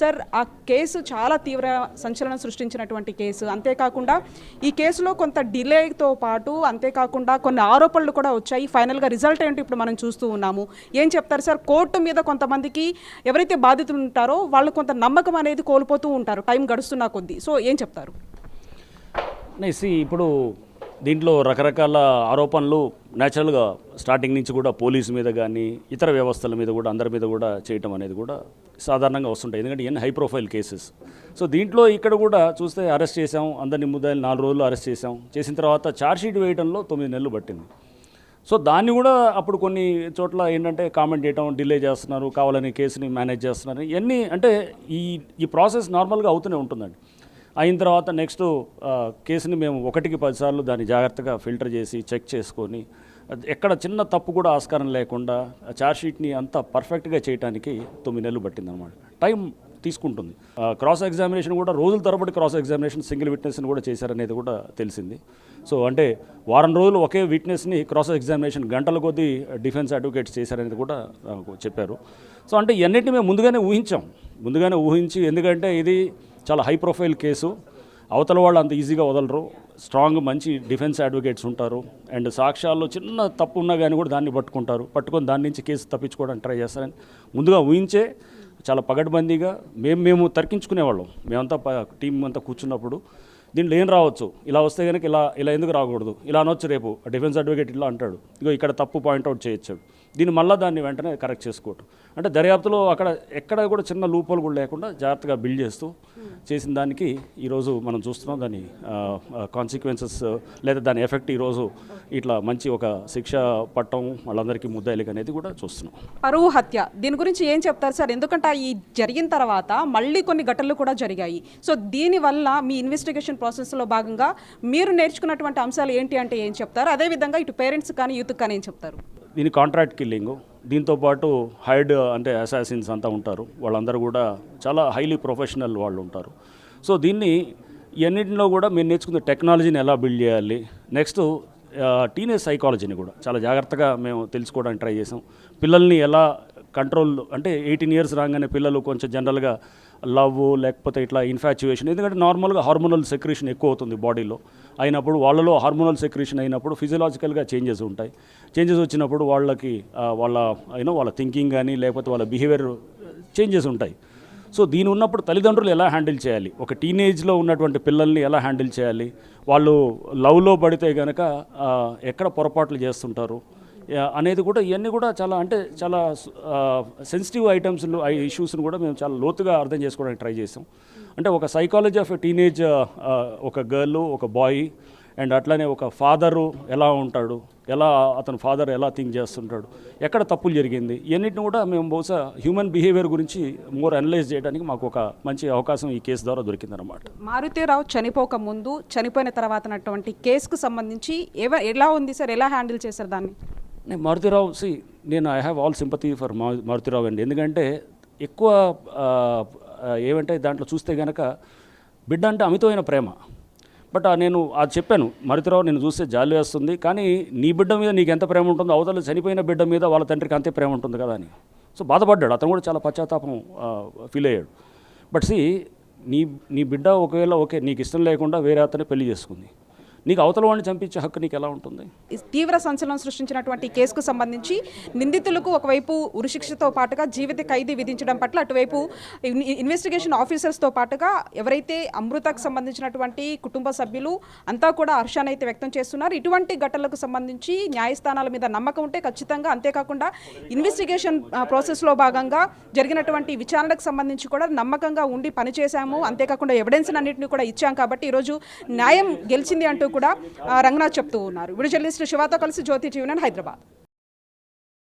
Sir ఆ case చాలా తీవ్ర సంచలనం సృష్టించినటువంటి కేసు. అంతేకాకుండా ఈ కేసులో కొంత డిలేతో పాటు అంతేకాకుండా కొన్ని ఆరోపణలు కూడా వచ్చాయి. ఫైనల్గా రిజల్ట్ ఏంటి ఇప్పుడు మనం చూస్తూ ఉన్నాము. ఏం చెప్తారు సార్? కోర్టు మీద కొంతమందికి ఎవరైతే బాధితులు ఉంటారో వాళ్ళు కొంత నమ్మకం అనేది కోల్పోతూ ఉంటారు. టైం గడుస్తున్న కొద్దీ. సో ఏం చెప్తారు? ఇప్పుడు దీంట్లో రకరకాల ఆరోపణలు న్యాచురల్గా స్టార్టింగ్ నుంచి కూడా పోలీసు మీద కానీ ఇతర వ్యవస్థల మీద కూడా అందరి మీద కూడా చేయటం అనేది కూడా సాధారణంగా వస్తుంటాయి. ఎందుకంటే ఇవన్నీ హై ప్రొఫైల్ కేసెస్. సో దీంట్లో ఇక్కడ కూడా చూస్తే అరెస్ట్ చేసాం అందరిని ముద్దాయిలు నాలుగు రోజులు అరెస్ట్ చేసాం చేసిన తర్వాత ఛార్జ్షీట్ వేయడంలో తొమ్మిది నెలలు పట్టింది. సో దాన్ని కూడా అప్పుడు కొన్ని చోట్ల ఏంటంటే కామెంట్ చేయడం డిలే చేస్తున్నారు కావాలని కేసుని మేనేజ్ చేస్తున్నారు. ఇవన్నీ అంటే ఈ ఈ ప్రాసెస్ నార్మల్గా అవుతూనే ఉంటుందండి. అయిన తర్వాత నెక్స్ట్ కేసుని మేము ఒకటికి పదిసార్లు దాన్ని జాగ్రత్తగా ఫిల్టర్ చేసి చెక్ చేసుకొని ఎక్కడ చిన్న తప్పు కూడా ఆస్కారం లేకుండా ఛార్జ్షీట్ని అంత పర్ఫెక్ట్గా చేయడానికి తొమ్మిది నెలలు పట్టిందనమాట టైం తీసుకుంటుంది. ఆ, క్రాస్ ఎగ్జామినేషన్ కూడా రోజుల తరబడి క్రాస్ ఎగ్జామినేషన్ సింగిల్ విట్నెస్ని కూడా చేశారనేది కూడా తెలిసింది. సో అంటే వారం రోజులు ఒకే విట్నెస్ని క్రాస్ ఎగ్జామినేషన్ గంటల కొద్దీ డిఫెన్స్ అడ్వకేట్స్ చేశారనేది కూడా నాకు చెప్పారు. సో అంటే ఇవన్నిటిని మేము ముందుగానే ఊహించాం. ముందుగానే ఊహించి ఎందుకంటే ఇది చాలా హై ప్రొఫైల్ కేసు. అవతల వాళ్ళు అంత ఈజీగా వదలరు. స్ట్రాంగ్ మంచి డిఫెన్స్ అడ్వకేట్స్ ఉంటారు. అండ్ సాక్ష్యాల్లో చిన్న తప్పు ఉన్నా కానీ కూడా దాన్ని పట్టుకుంటారు. పట్టుకొని దాని నుంచి కేసు తప్పించుకోవడానికి ట్రై చేస్తారని ముందుగా ఊహించే చాలా పగడ్బందీగా మేము మేము తర్కించుకునేవాళ్ళం మేమంతా టీం అంతా కూర్చున్నప్పుడు దీంట్లో ఏం రావచ్చు? ఇలా వస్తే కనుక ఇలా ఇలా ఎందుకు రాకూడదు? ఇలా అనొచ్చు రేపు. డిఫెన్స్ అడ్వకేట్ ఇలా అంటాడు. ఇగో ఇక్కడ తప్పు పాయింట్అవుట్ చేయొచ్చు దీన్ని మళ్ళీ దాన్ని వెంటనే కరెక్ట్ చేసుకోవటం. అంటే దర్యాప్తులో అక్కడ ఎక్కడ కూడా చిన్న లూపోలు కూడా లేకుండా జాగ్రత్తగా బిల్డ్ చేస్తూ చేసిన దానికి ఈరోజు మనం చూస్తున్నాం. దాని కాన్సిక్వెన్సెస్ లేదా దాని ఎఫెక్ట్ ఈరోజు ఇట్లా మంచి ఒక శిక్ష పట్టం వాళ్ళందరికీ ముద్దాయిలకి అనేది కూడా చూస్తున్నాం. పరువు హత్య. దీని గురించి ఏం చెప్తారు సార్? ఎందుకంటే ఈ జరిగిన తర్వాత మళ్ళీ కొన్ని ఘటనలు కూడా జరిగాయి. సో దీనివల్ల మీ ఇన్వెస్టిగేషన్ ప్రాసెస్లో భాగంగా మీరు నేర్చుకున్నటువంటి అంశాలు ఏంటి అంటే ఏం చెప్తారు? అదేవిధంగా ఇటు పేరెంట్స్ కానీ యూత్ కానీ ఏం చెప్తారు? దీని కాంట్రాక్ట్ కిల్లింగ్. దీంతోపాటు హైడ్ అంటే అసాసిన్స్ అంతా ఉంటారు. వాళ్ళందరూ కూడా చాలా హైలీ ప్రొఫెషనల్ వాళ్ళు ఉంటారు. సో దీన్ని ఎన్నింటిలో కూడా మేము నేర్చుకున్న టెక్నాలజీని ఎలా బిల్డ్ చేయాలి? నెక్స్ట్ టీనేజ్ సైకాలజీని కూడా చాలా జాగ్రత్తగా మేము తెలుసుకోవడానికి ట్రై చేసాం. పిల్లల్ని ఎలా కంట్రోల్ అంటే ఎయిటీన్ ఇయర్స్ రాగానే పిల్లలు కొంచెం జనరల్గా లవ్ లేకపోతే ఇట్లా ఇన్ఫాచ్యుయేషన్ ఎందుకంటే నార్మల్గా హార్మోనల్ సెక్రేషన్ ఎక్కువ అవుతుంది బాడీలో అయినప్పుడు వాళ్ళలో హార్మోనల్ సెక్రేషన్ అయినప్పుడు ఫిజియలాజికల్గా చేంజెస్ ఉంటాయి. చేంజెస్ వచ్చినప్పుడు వాళ్ళకి వాళ్ళ యూనో వాళ్ళ థింకింగ్ కానీ లేకపోతే వాళ్ళ బిహేవియర్ చేంజెస్ ఉంటాయి. సో దీని ఉన్నప్పుడు తల్లిదండ్రులు ఎలా హ్యాండిల్ చేయాలి? ఒక టీనేజ్లో ఉన్నటువంటి పిల్లల్ని ఎలా హ్యాండిల్ చేయాలి? వాళ్ళు లవ్లో పడితే కనుక ఎక్కడ పొరపాట్లు చేస్తుంటారు? అనేది కూడా ఇవన్నీ కూడా చాలా అంటే చాలా సెన్సిటివ్ ఐటమ్స్ ఇష్యూస్ని కూడా మేము చాలా లోతుగా అర్థం చేసుకోవడానికి ట్రై చేసాం. అంటే ఒక సైకాలజీ ఆఫ్ టీనేజ్ ఒక గర్ల్ ఒక బాయ్ అండ్ అట్లానే ఒక ఫాదరు ఎలా ఉంటాడు ఎలా అతని ఫాదర్ ఎలా థింక్ చేస్తుంటాడు ఎక్కడ తప్పులు జరిగింది ఇవన్నిటిని కూడా మేము బహుశా హ్యూమన్ బిహేవియర్ గురించి మోర్ అనలైజ్ చేయడానికి మాకు ఒక మంచి అవకాశం ఈ కేసు ద్వారా దొరికిందనమాట మారుతీరావు చనిపోక ముందు చనిపోయిన తర్వాత కేసుకు సంబంధించి ఎవ ఎలా ఉంది సార్ ఎలా హ్యాండిల్ చేశారు దాన్ని? నేను మారుతిరావు సి నేను I have all sympathy for మా మారుతిరావు అండి. ఎందుకంటే ఎక్కువ ఏమంటే దాంట్లో చూస్తే కనుక బిడ్డ అంటే అమితమైన ప్రేమ. బట్ నేను అది చెప్పాను. మారుతిరావు నేను చూస్తే జాలి వేస్తుంది. కానీ నీ బిడ్డ మీద నీకు ఎంత ప్రేమ ఉంటుందో అవతల చనిపోయిన బిడ్డ మీద వాళ్ళ తండ్రికి అంతే ప్రేమ ఉంటుంది కదా అని. సో బాధపడ్డాడు. అతను కూడా చాలా పశ్చాత్తాపం ఫీల్ అయ్యాడు. బట్ సి నీ నీ బిడ్డ ఒకవేళ ఓకే నీకు ఇష్టం లేకుండా వేరే అతనే పెళ్ళి చేసుకుంది. నీకు అవతల వాడిని చంపించే హక్కు నీకు ఎలా ఉంటుంది? తీవ్ర సంచలనం సృష్టించినటువంటి కేసుకు సంబంధించి నిందితులకు ఒకవైపు ఉరిశిక్షతో పాటుగా జీవిత ఖైదీ విధించడం పట్ల అటువైపు ఇన్వెస్టిగేషన్ ఆఫీసర్స్తో పాటుగా ఎవరైతే అమృతకు సంబంధించినటువంటి కుటుంబ సభ్యులు అంతా కూడా హర్షాన్ని అయితే వ్యక్తం చేస్తున్నారు. ఇటువంటి ఘటనలకు సంబంధించి న్యాయస్థానాల మీద నమ్మకం ఉంటే ఖచ్చితంగా అంతేకాకుండా ఇన్వెస్టిగేషన్ ప్రాసెస్లో భాగంగా జరిగినటువంటి విచారణకు సంబంధించి కూడా నమ్మకంగా ఉండి పనిచేశాము. అంతేకాకుండా ఎవిడెన్స్ అన్నింటినీ కూడా ఇచ్చాం కాబట్టి ఈరోజు న్యాయం గెలిచింది అంటూ కూడా రంగనాథ్ చెప్తూ ఉన్నారు. విడుదల జర్నలిస్ట్ శివాతో కలిసి జ్యోతి టీవీ హైదరాబాద్.